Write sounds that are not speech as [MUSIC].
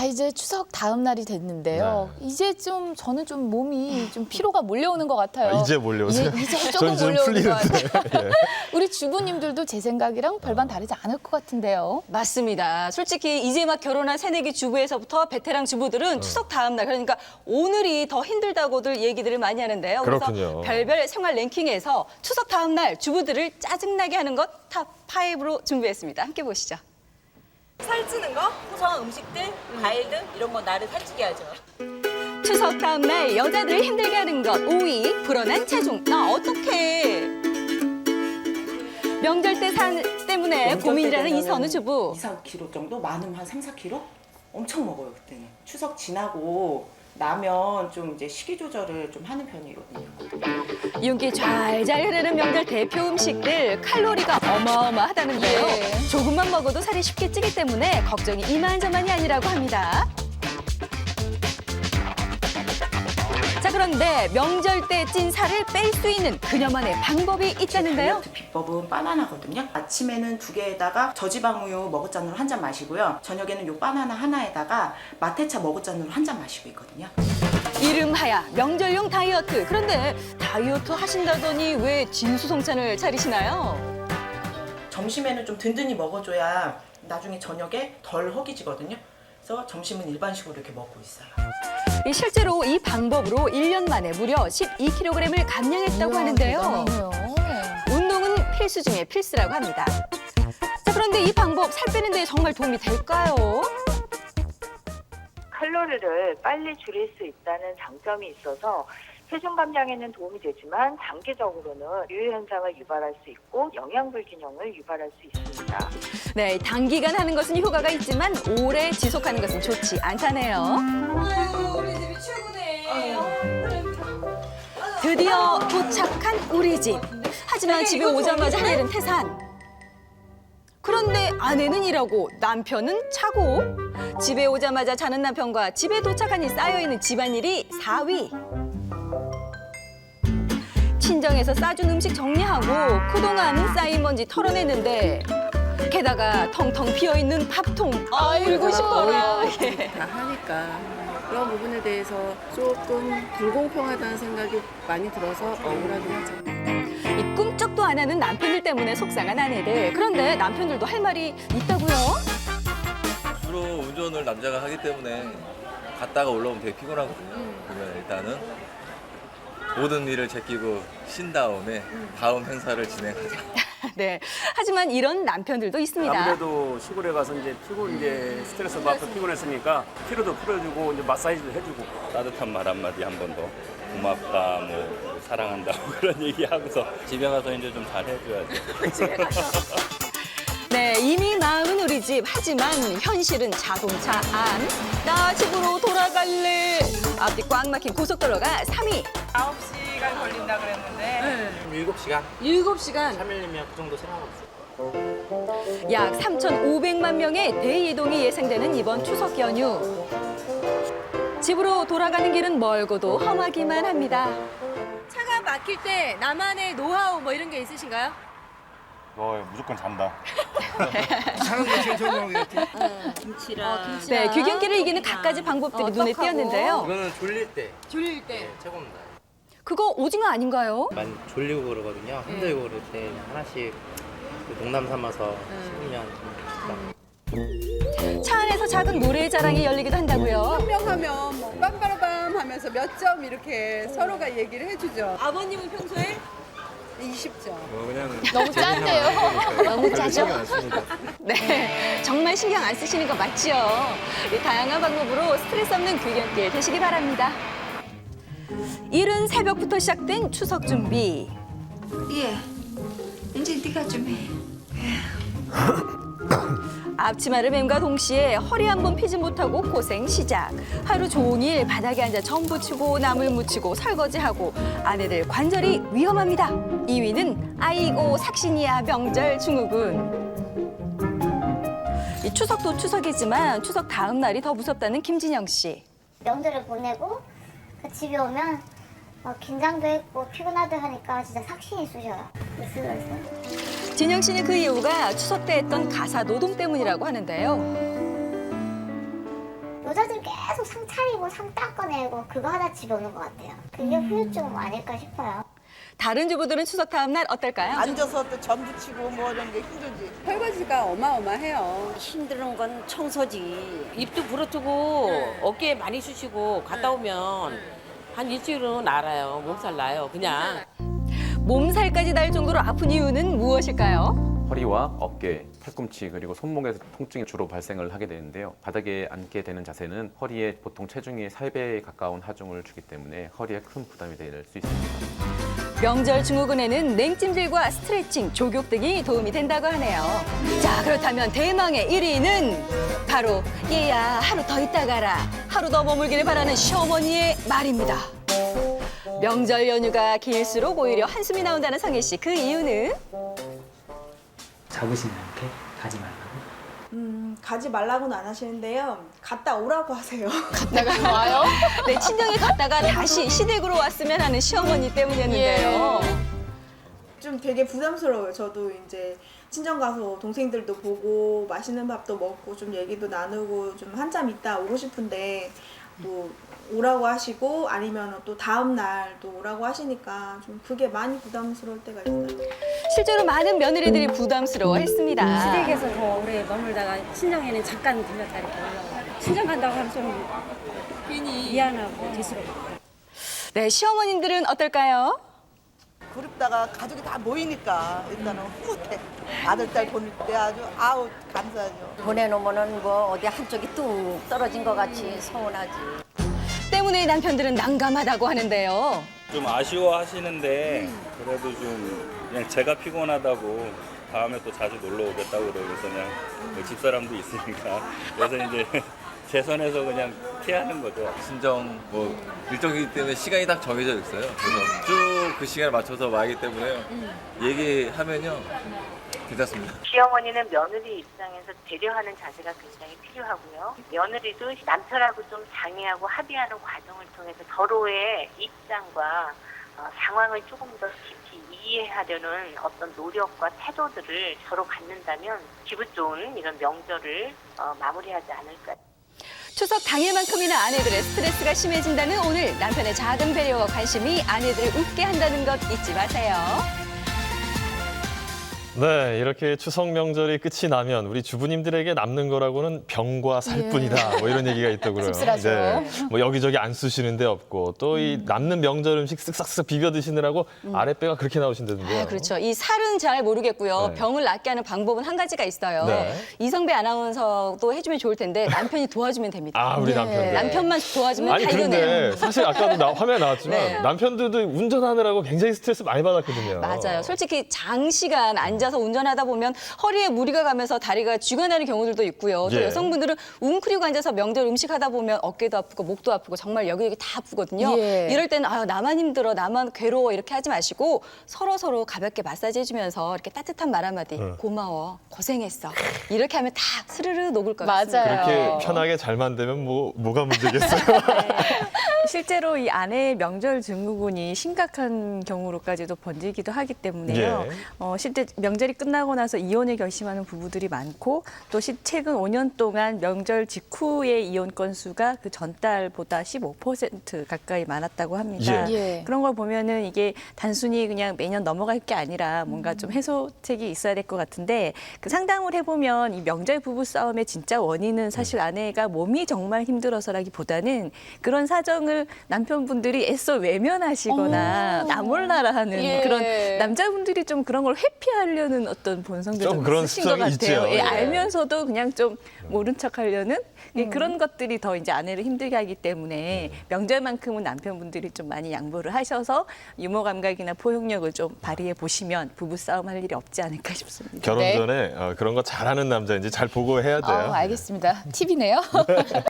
자 이제 추석 다음 날이 됐는데요. 이제 좀 저는 좀 몸이 좀 피로가 몰려오는 것 같아요. 아, 이제 몰려오세요? 예, 이제 전 조금 좀 몰려오는 것 풀리는데. 같아요. [LAUGHS] 예. [LAUGHS] 우리 주부님들도 제 생각이랑 별반 다르지 않을 것 같은데요. 맞습니다. 솔직히 이제 막 결혼한 새내기 주부에서부터 베테랑 주부들은 어. 추석 다음 날 그러니까 오늘이 더 힘들다고들 얘기들을 많이 하는데요. 그렇군요. 그래서 별별 생활 랭킹에서 추석 다음 날 주부들을 짜증나게 하는 것 탑 5로 준비했습니다. 함께 보시죠. 살찌는 거, 고소한 음식들, 과일 등 이런 거 나를 살찌게 하죠. 추석 다음 날 여자들을 힘들게 하는 것 5위 불어난 체중. 나 어떡해. 명절 때 산 때문에 고민이라는 이선우 주부. 2, 4kg 정도? 많으면 한 3, 4kg? 엄청 먹어요, 그때는. 추석 지나고 나면 좀 이제 식이 조절을 좀 하는 편이거든요. 윤기 잘잘 흐르는 명절 대표 음식들 칼로리가 어마어마하다는데요. 예. 조금만 먹어도 살이 쉽게 찌기 때문에 걱정이 이만저만이 아니라고 합니다. 그런데 명절 때 찐 살을 뺄 수 있는 그녀만의 방법이 있다는데요. 다이어트 비법은 바나나거든요. 아침에는 두 개에다가 저지방 우유 머그잔으로 한 잔 마시고요. 저녁에는 요 바나나 하나에다가 마테차 머그잔으로 한 잔 마시고 있거든요. 이름하야 명절용 다이어트. 그런데 다이어트 하신다더니 왜 진수성찬을 차리시나요? 점심에는 좀 든든히 먹어줘야 나중에 저녁에 덜 허기지거든요. 그래서 점심은 일반식으로 이렇게 먹고 있어요. 이 실제로 이 방법으로 1년 만에 무려 12kg을 감량했다고 이야, 하는데요. 대단하네요. 운동은 필수 중에 필수라고 합니다. 자, 그런데 이 방법 살 빼는 데 정말 도움이 될까요? 칼로리를 빨리 줄일 수 있다는 장점이 있어서 체중 감량에는 도움이 되지만 장기적으로는 유해 현상을 유발할 수 있고 영양 불균형을 유발할 수 있습니다. 네, 단기간 하는 것은 효과가 있지만 오래 지속하는 것은 좋지 않다네요. 드디어 도착한 우리 집. 하지만 집에 오자마자 할 일은 태산. 그런데 아내는 일하고 남편은 자고 집에 오자마자 자는 남편과 집에 도착하니 쌓여있는 집안일이 4위. 친정에서 싸준 음식 정리하고 그동안 쌓인 먼지 털어내는데 게다가 텅텅 비어있는 밥통 아이고 싶어라. 예. 다 하니까 그런 부분에 대해서 조금 불공평하다는 생각이 많이 들어서 억울하긴 하죠. 이 꿈쩍도 안 하는 남편들 때문에 속상한 아내들. 그런데 남편들도 할 말이 있다고요? 주로 운전을 남자가 하기 때문에 갔다가 올라오면 되게 피곤하거든요. 그러면 일단은 모든 일을 제끼고 쉰 다음에 다음 행사를 진행하자. [LAUGHS] 네. 하지만 이런 남편들도 있습니다. 아무래도 시골에 가서 이제 피곤 이제 스트레스 받고 피곤했으니까 피로도 풀어주고 이제 마사지도 해주고 따뜻한 말 한마디 한 번 더 고맙다 뭐 사랑한다 뭐 [LAUGHS] 그런 얘기 하고서 집에 가서 이제 좀 잘 해줘야죠. [LAUGHS] 네, 이미 마음은 우리 집. 하지만 현실은 자동차 안. 나 집으로 돌아갈래. 앞뒤 꽉 막힌 고속도로가 3위. 9시간 걸린다 그랬는데 7시간? 7시간. 3일이면 그 정도 생각하고 있어요. 약 3,500만 명의 대이동이 예상되는 이번 추석 연휴. 집으로 돌아가는 길은 멀고도 험하기만 합니다. 차가 막힐 때 나만의 노하우 뭐 이런 게 있으신가요? 너 무조건 잔다. [LAUGHS] 네, 귀경길을 이기는 갖가지 방법들이 눈에 띄었는데요. 이거는 졸릴 때. 졸릴 때. 최고입니다. 그거 오징어 아닌가요? 많이 졸리고 그러거든요. 힘들고 그럴 때 하나씩 그 농담 삼아서 씹으면 좀차 안에서 작은 노래 자랑이 열리기도 한다고요. 명하면 뭐 빰빠라밤 하면서 몇 점 이렇게 서로가 얘기를 해주죠. 아버님은 평소에 20점. 너무 짠데요. 너무 짜죠? [LAUGHS] 네, 정말 신경 안 쓰시는 거 맞죠? 이 다양한 방법으로 스트레스 없는 귀경길 되시기 바랍니다. 이른 새벽부터 시작된 추석 준비. 예. 이제 네가 좀 해. [LAUGHS] 앞치마를 맴과 동시에 허리 한 번 피지 못하고 고생 시작. 하루 종일 바닥에 앉아 전 부치고 나물 무치고 설거지하고 아내들 관절이 위험합니다. 2위는 아이고 삭신이야 명절 증후군. 이 추석도 추석이지만 추석 다음 날이 더 무섭다는 김진영 씨. 명절을 보내고 그 집에 오면 막 긴장도 했고 피곤하도 하니까 진짜 삭신이 쑤셔요. 진영 씨는 그 이유가 추석 때 했던 가사 노동 때문이라고 하는데요. 여자들 계속 상 차리고 상 닦아내고 그거 하다 집에 오는 것 같아요. 그게 후유증 아닐까 싶어요. 다른 주부들은 추석 다음 날 어떨까요? 앉아서 또 전 부 치고 뭐 이런 게 힘들지. 설거지가 어마어마해요. 힘든 건 청소지. 입도 부러뜨고 어깨에 많이 쑤시고 갔다 오면 한 일주일은 알아요. 몸살 나요. 그냥. 몸살까지 날 정도로 아픈 이유는 무엇일까요? 허리와 어깨, 팔꿈치 그리고 손목에서 통증이 주로 발생을 하게 되는데요. 바닥에 앉게 되는 자세는 허리에 보통 체중의 3배에 가까운 하중을 주기 때문에 허리에 큰 부담이 될 수 있습니다. 명절 증후군에는 냉찜질과 스트레칭, 조격 등이 도움이 된다고 하네요. 자, 그렇다면 대망의 1위는 바로 얘야 하루 더 있다 가라. 하루 더 머물기를 바라는 시어머니의 말입니다. 명절 연휴가 길수록 오히려 한숨이 나온다는 성혜 씨. 그 이유는 잡으시면 이렇게 가지 말라고. 음, 가지 말라고는 안 하시는데요. 갔다 오라고 하세요. [LAUGHS] 갔다가 와요? 네, 친정에 갔다가 다시 시댁으로 왔으면 하는 시어머니 때문이었는데요. 좀 되게 부담스러워요. 저도 이제 친정 가서 동생들도 보고 맛있는 밥도 먹고 좀 얘기도 나누고 좀 한참 있다 오고 싶은데 또 오라고 하시고 아니면 또 다음 날 또 오라고 하시니까 좀 그게 많이 부담스러울 때가 있어요. 실제로 많은 며느리들이 부담스러워했습니다. 시댁에서 더 오래 머물다가 친정에는 잠깐 들렸다 이렇게 올라와요. 친정 간다고 하면 좀 괜히 미안하고 죄스럽고. 네, 시어머님들은 어떨까요? 그립다가 가족이 다 모이니까 일단은 흐뭇해. 아들, 딸 보낼 때 아주 아우 감사하죠. 보내놓으면은 뭐 어디 한쪽이 뚝 떨어진 것 같이 서운하지. 때문에 남편들은 난감하다고 하는데요. 좀 아쉬워하시는데 그래도 좀 그냥 제가 피곤하다고 다음에 또 자주 놀러 오겠다고 그러면서 그냥 뭐 집사람도 있으니까 그래서 이제 제 선에서 그냥 피하는 거죠. 친정 뭐 일정이기 때문에 시간이 딱 정해져 있어요. 그래서 쭉 그 시간에 맞춰서 와기 때문에 얘기하면요 괜찮습니다. 시어머니는 며느리 입장에서 배려하는 자세가 굉장히 필요하고요. 며느리도 남편하고 좀 상의하고 합의하는 과정을 통해서 서로의 입장과 어, 상황을 조금 더 깊이 이해하려는 어떤 노력과 태도들을 서로 갖는다면 기분 좋은 이런 명절을 어, 마무리하지 않을까. 추석 당일만큼이나 아내들의 스트레스가 심해진다는 오늘 남편의 작은 배려와 관심이 아내들을 웃게 한다는 것 잊지 마세요. 네, 이렇게 추석 명절이 끝이 나면 우리 주부님들에게 남는 거라고는 병과 살뿐이다. 뭐 이런 얘기가 있더라고요. 예. 씁쓸하죠. 뭐 여기저기 안 쓰시는 데 없고 또 이 남는 명절 음식 쓱싹쓱 비벼 드시느라고 아랫배가 그렇게 나오신다던데요. 아, 그렇죠. 이 살은 잘 모르겠고요. 네. 병을 낫게 하는 방법은 한 가지가 있어요. 네. 이성배 아나운서도 해주면 좋을 텐데 남편이 도와주면 됩니다. 아, 우리 남편들. 남편만 도와주면 아니 다 이겨내요. 그런데 사실 아까도 나, 화면에 나왔지만 네. 남편들도 운전하느라고 굉장히 스트레스 많이 받았거든요. 맞아요. 솔직히 장시간 앉아 서 운전하다 보면 허리에 무리가 가면서 다리가 쥐가 나는 경우들도 있고요. 또 예. 여성분들은 웅크리고 앉아서 명절 음식 하다 보면 어깨도 아프고 목도 아프고 정말 여기저기 다 아프거든요. 예. 이럴 때는 아유 나만 힘들어, 나만 괴로워 이렇게 하지 마시고 서로 서로 가볍게 마사지 해주면서 이렇게 따뜻한 말 한마디 네. 고마워, 고생했어 이렇게 하면 다 스르르 녹을 것 맞아요. 같습니다. 그렇게 편하게 잘 만들면 뭐 뭐가 문제겠어요. [LAUGHS] 실제로 이 아내의 명절 증후군이 심각한 경우로까지도 번지기도 하기 때문에요. 예. 어, 실제 명 절이 끝나고 나서 이혼을 결심하는 부부들이 많고 또 시- 최근 5년 동안 명절 직후의 이혼 건수가 그 전달보다 15% 가까이 많았다고 합니다. 예. 예. 그런 걸 보면은 이게 단순히 그냥 매년 넘어갈 게 아니라 뭔가 좀 해소책이 있어야 될 것 같은데 그 상담을 해보면 이 명절 부부 싸움의 진짜 원인은 사실 아내가 몸이 정말 힘들어서라기보다는 그런 사정을 남편분들이 애써 외면하시거나 어. 나 몰라라 하는 예. 그런 남자분들이 좀 그런 걸 회피하려 는 어떤 본성들이 좀 그런 있으신 것 같아요. 있죠. 예, 예. 알면서도 그냥 좀 모른 척하려는 예, 음. 그런 것들이 더 이제 아내를 힘들게 하기 때문에 명절만큼은 남편분들이 좀 많이 양보를 하셔서 유머 감각이나 포용력을 좀 발휘해 보시면 부부 싸움 할 일이 없지 않을까 싶습니다. 결혼 네. 전에 어, 그런 거 잘하는 남자인지 잘 보고 해야 돼요. 아, 알겠습니다. 팁이네요. [LAUGHS]